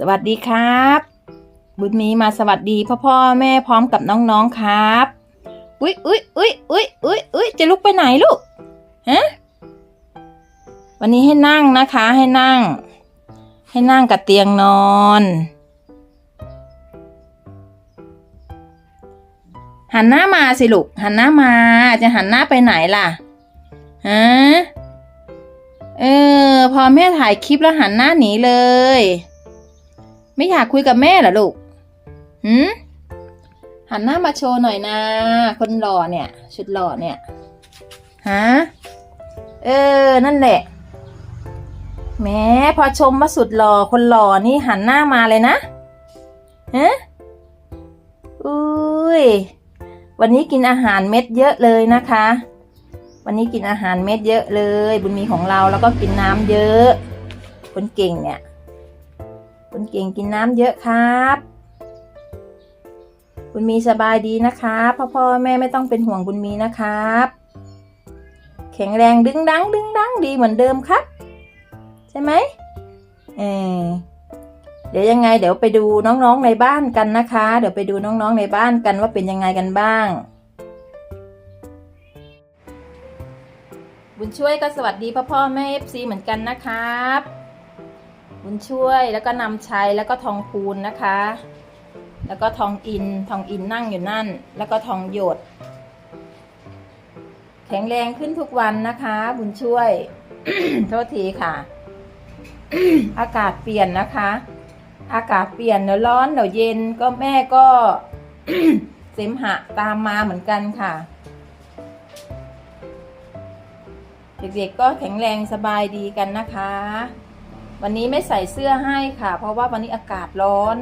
สวัสดีครับ บุญมีมาสวัสดีพ่อพ่อแม่พร้อมกับน้องๆครับ อุ๊ยอุ๊ยอุ๊ยอุ๊ยอุ๊ยอุ๊ยจะลุกไปไหนลูกฮะวันนี้ให้นั่งนะคะให้นั่ง ให้นั่งกับเตียงนอน หันหน้ามาสิลูกหันหน้ามาจะหันหน้าไปไหนล่ะฮะเออพอแม่ถ่ายคลิปแล้วหันหน้าหนีเลย ไม่อยากคุยกับแม่เหรอลูกหืมหันหน้ามาโชว์หน่อยนะ คนหล่อเนี่ย ชุดหล่อเนี่ยฮะเออ นั่นแหละแม้พอชมว่าสุดหล่อคนหล่อนี่หันหน้ามาเลยนะฮะอุ้ยวันนี้กินอาหารเม็ดเยอะเลยนะคะ วันนี้กินอาหารเม็ดเยอะเลย บุญมีของเราแล้วก็กินน้ำเยอะ คนเก่งเนี่ย คนเก่งกินน้ำเยอะครับ บุญมีสบายดีนะครับพ่อพ่อแม่ไม่ต้องเป็นห่วงบุญมีนะครับ แข็งแรงดึงดังดึงดังดีเหมือนเดิมครับ ใช่ไหมเออเดี๋ยวยังไงเดี๋ยวไปดูน้องๆในบ้านกันนะคะ เดี๋ยวไปดูน้องๆในบ้านกันว่าเป็นยังไงกันบ้าง บุญช่วยก็สวัสดีพ่อพ่อแม่เอฟซีเหมือนกันนะครับ บุญช่วยแล้วก็นำชัยแล้วก็ทองคูณนะคะ แล้วก็ทองอินทองอินนั่งอยู่นั่น แล้วก็ทองหยด แข็งแรงขึ้นทุกวันนะคะ บุญช่วย โทษทีค่ะ อากาศเปลี่ยนนะคะ อากาศเปลี่ยนเดี๋ยวร้อนเดี๋ยวเย็นก็แม่ก็เสมหะตามมาเหมือนกันค่ะเด็กๆก็แข็งแรงสบายดีกันนะคะ วันนี้ไม่ใส่เสื้อให้ค่ะ เพราะว่าวันนี้อากาศร้อน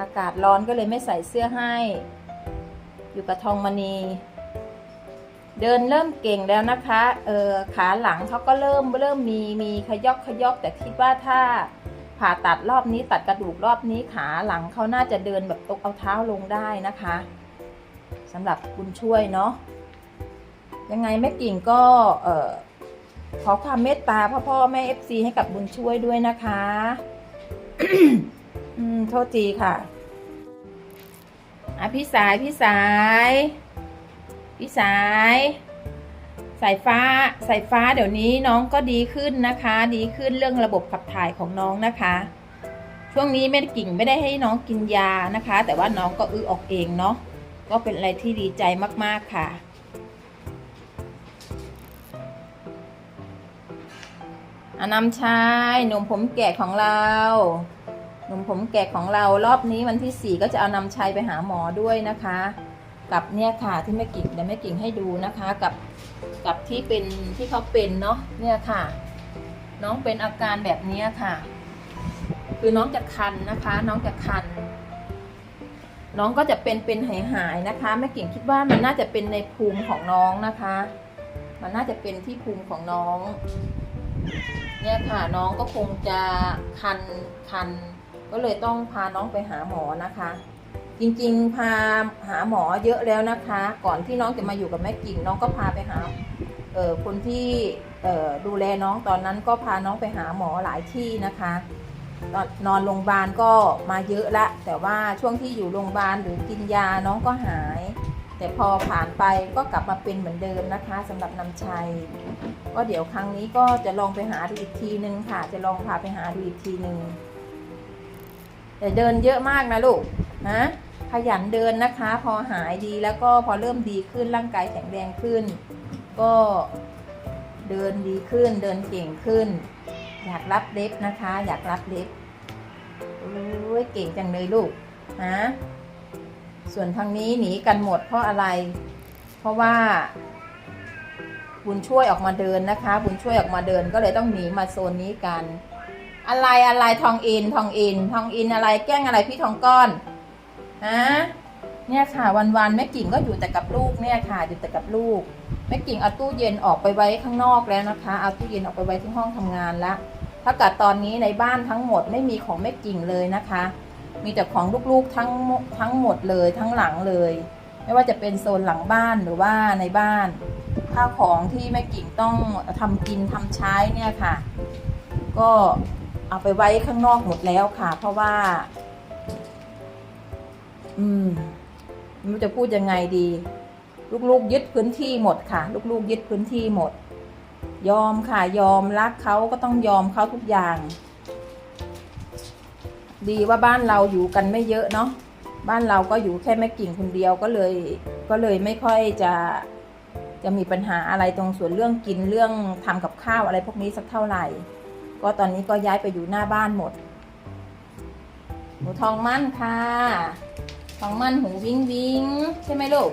อากาศร้อนก็เลยไม่ใส่เสื้อให้ อยู่กับทองมณี เดินเริ่มเก่งแล้วนะคะเออขาหลังเขาก็เริ่มเริ่มมีมีขยอกขยอกแต่คิดว่าถ้าผ่าตัดรอบนี้ตัดกระดูกรอบนี้ขาหลังเขาน่าจะเดินแบบตกเอาเท้าลงได้นะคะสำหรับคุณช่วยเนาะยังไงแม่กิ่งก็เออ ขอความเมตตาพ่อพ่อแม่เอฟซีให้กับบุญช่วยด้วยนะคะอืมโทษทีค่ะอะพี่สายพี่สาย พี่สาย สายฟ้าสายฟ้าเดี๋ยวนี้น้องก็ดีขึ้นนะคะ ดีขึ้นเรื่องระบบขับถ่ายของน้องนะคะ ช่วงนี้แม่กิ่งไม่ได้ให้น้องกินยานะคะ แต่ว่าน้องก็อื้อออกเองเนาะก็เป็นอะไรที่ดีใจมากๆค่ะ อนำชายหนุ่มผมแก่ของเรา หนุ่มผมแก่ของเรารอบนี้วันที่สี่ก็จะเอานำชัยไปหาหมอด้วยนะคะ กับเนี่ยค่ะที่แม่กิ่งเดี๋ยวแม่กิ่งให้ดูนะคะกับกับที่เป็นที่เขาเป็นเนาะเนี่ยค่ะ น้องเป็นอาการแบบนี้ค่ะ คือน้องจะคันนะคะ น้องจะคัน น้องก็จะเป็นเป็นหายหายนะคะแม่กิ่งคิดว่ามันน่าจะเป็นในภูมิของน้องนะคะ มันน่าจะเป็นที่ภูมิของน้อง เนี่ยค่ะน้องก็คงจะคันคัน ก็เลยต้องพาน้องไปหาหมอนะคะ จริงๆพาหาหมอเยอะแล้วนะคะ ก่อนที่น้องจะมาอยู่กับแม่กิ่งน้องก็พาไปหาเออคนที่เออดูแลน้องตอนนั้นก็พาน้องไปหาหมอหลายที่นะคะ นอนโรงพยาบาลก็มาเยอะละ แต่ว่าช่วงที่อยู่โรงพยาบาลหรือกินยาน้องก็หาย แต่พอผ่านไปก็กลับมาเป็นเหมือนเดิมนะคะสำหรับนำชัย ก็เดี๋ยวครั้งนี้ก็จะลองไปหาดูอีกทีนึงค่ะ จะลองพาไปหาดูอีกทีนึงแต่เดินเยอะมากนะลูกนะขยันเดินนะคะ พอหายดีแล้วก็พอเริ่มดีขึ้นร่างกายแข็งแรงขึ้น ก็เดินดีขึ้นเดินเก่งขึ้น อยากรับเล็บนะคะ อยากรับเล็บโอ้ยเก่งจังเลยลูกนะ ส่วนทางนี้หนีกันหมดเพราะอะไร เพราะว่า บุญช่วยออกมาเดินนะคะ บุญช่วยออกมาเดินก็เลยต้องหนีมาโซนนี้กัน อะไรอะไรทองอินทองอิน ทองอินอะไรแกล้งอะไรพี่ทองก้อนฮะเนี่ยค่ะวันๆแม่กิ่งก็อยู่แต่กับลูกเนี่ยค่ะอยู่แต่กับลูกแม่กิ่งเอาตู้เย็นออกไปไว้ข้างนอกแล้วนะคะเอาตู้เย็นออกไปไว้ที่ห้องทำงานแล้วถ้าเกิดตอนนี้ในบ้านทั้งหมดไม่มีของแม่กิ่งเลยนะคะ มีแต่ของลูกๆทั้งทั้งหมดเลยทั้งหลังเลย ไม่ว่าจะเป็นโซนหลังบ้านหรือว่าในบ้าน ข้าวของที่แม่กิ่งต้องทำกินทำใช้เนี่ยค่ะ ก็เอาไปไว้ข้างนอกหมดแล้วค่ะ เพราะว่า อืมไม่รู้จะพูดยังไงดี ลูกๆยึดพื้นที่หมดค่ะ ลูกๆยึดพื้นที่หมด ยอมค่ะยอมรักเขาก็ต้องยอมเขาทุกอย่าง ดีว่าบ้านเราอยู่กันไม่เยอะเนาะบ้านเราก็อยู่แค่แม่กิ่งคนเดียวก็เลยก็เลยไม่ค่อยจะจะมีปัญหาอะไรตรงส่วนเรื่องกินเรื่องทำกับข้าวอะไรพวกนี้สักเท่าไหร่ ก็ตอนนี้ก็ย้ายไปอยู่หน้าบ้านหมดหนูทองมั่นค่ะ ทองมั่นหูวิงวิงใช่ไหมลูก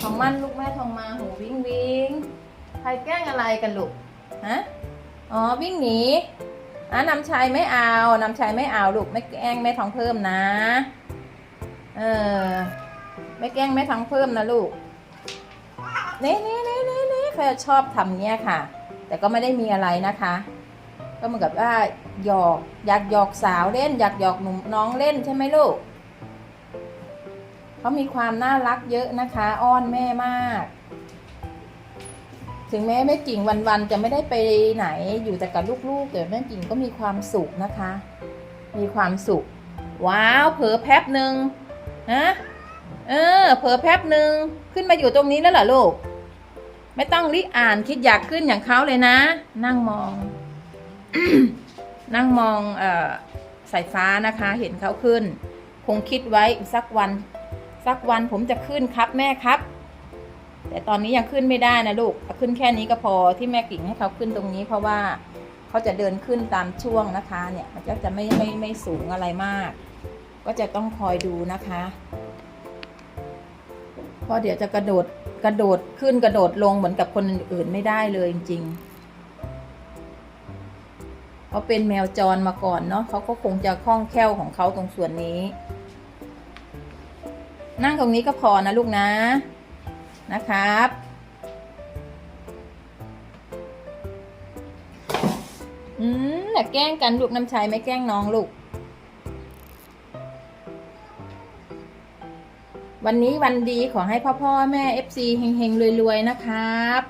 ทองมั่นลูกแม่ทองมาหูวิงวิงใครแกล้งอะไรกันลูกฮะอ๋อวิ่งหนี อะนำชัยไม่เอานำชัยไม่เอาลูกไม่แกล้งแม่ท้องเพิ่มนะ เออ ไม่แกล้งแม่ท้องเพิ่มนะลูกเน่เน่เน่เน่เน่เขาชอบทำเนี้ยค่ะ แต่ก็ไม่ได้มีอะไรนะคะ ก็เหมือนกับว่าหยอกอยากหยอกสาวเล่น อยากหยอกหนุ่มน้องเล่นใช่ไหมลูกเขามีความน่ารักเยอะนะคะ อ้อนแม่มาก ถึงแม้แม่กิ่งวันๆจะไม่ได้ไปไหนอยู่แต่กับลูกๆแต่แม่กิ่งก็มีความสุขนะคะ มีความสุข ว้าวเผลอแป๊บหนึ่งนะเออเผลอแป๊บหนึ่งขึ้นมาอยู่ตรงนี้แล้วเหรอลูก ไม่ต้องรีอ่านคิดอยากขึ้นอย่างเขาเลยนะ นั่งมอง นั่งมองเออสายฟ้านะคะ เห็นเขาขึ้น คงคิดไว้สักวัน สักวันผมจะขึ้นครับแม่ครับ แต่ตอนนี้ยังขึ้นไม่ได้นะลูกขึ้นแค่นี้ก็พอที่แม่กิ่งให้เขาขึ้นตรงนี้ เพราะว่าเขาจะเดินขึ้นตามช่วงนะคะ เนี่ยมันก็จะไม่ไม่ไม่สูงอะไรมาก ก็จะต้องคอยดูนะคะเพราะเดี๋ยวจะกระโดดกระโดดขึ้นกระโดดลงเหมือนกับคนอื่นไม่ได้เลยจริงๆเขาเป็นแมวจรมาก่อนเนาะเขาก็คงจะคล่องแคล่วของเขาตรงส่วนนี้ นั่งตรงนี้ก็พอนะลูกนะ นะครับ อืมอย่าแกล้งกันลูกน้ำชายไม่แกล้งน้องลูก วันนี้วันดีขอให้พ่อพ่อแม่เอฟซีเฮงๆรวยๆนะครับ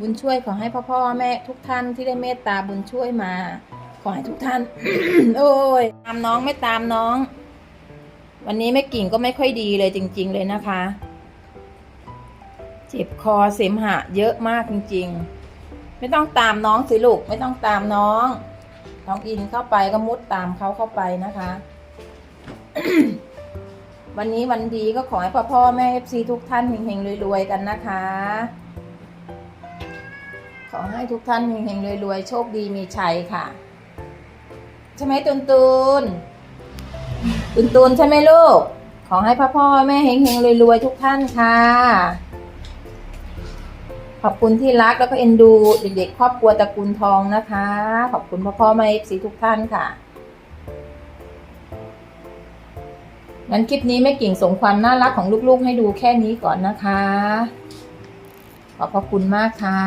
บุญช่วยขอให้พ่อพ่อแม่ทุกท่านที่ได้เมตตาบุญช่วยมา ขอให้ทุกท่าน โอ้ยตามน้องไม่ตามน้องวันนี้แม่กิ่งก็ไม่ค่อยดีเลยจริง ๆ เลยนะคะ เจ็บคอเสมหะ เยอะมากจริง ๆ ไม่ต้องตามน้องสิลูกไม่ต้องตามน้องน้องอินเข้าไปก็มุดตามเขาเข้าไปนะคะ วันนี้วันดีก็ขอให้พ่อพ่อแม่เอฟซีทุกท่านเฮงๆรวยๆกันนะคะ ขอให้ทุกท่านเฮงๆรวยๆโชคดีมีชัยค่ะ ใช่ไหมตุนตุนตุนตุนใช่ไหมลูก ขอให้พ่อพ่อแม่เฮงๆรวยๆทุกท่านค่ะ ขอบคุณที่รักแล้วก็เอ็นดูเด็กๆครอบครัวตระกูลทองนะคะ ขอบคุณพ่อพ่อแม่เอฟซีทุกท่านค่ะงั้นคลิปนี้แม่กิ่งส่งความน่ารักของลูกๆ ให้ดูแค่นี้ก่อนนะคะ ขอบพระคุณมากค่ะ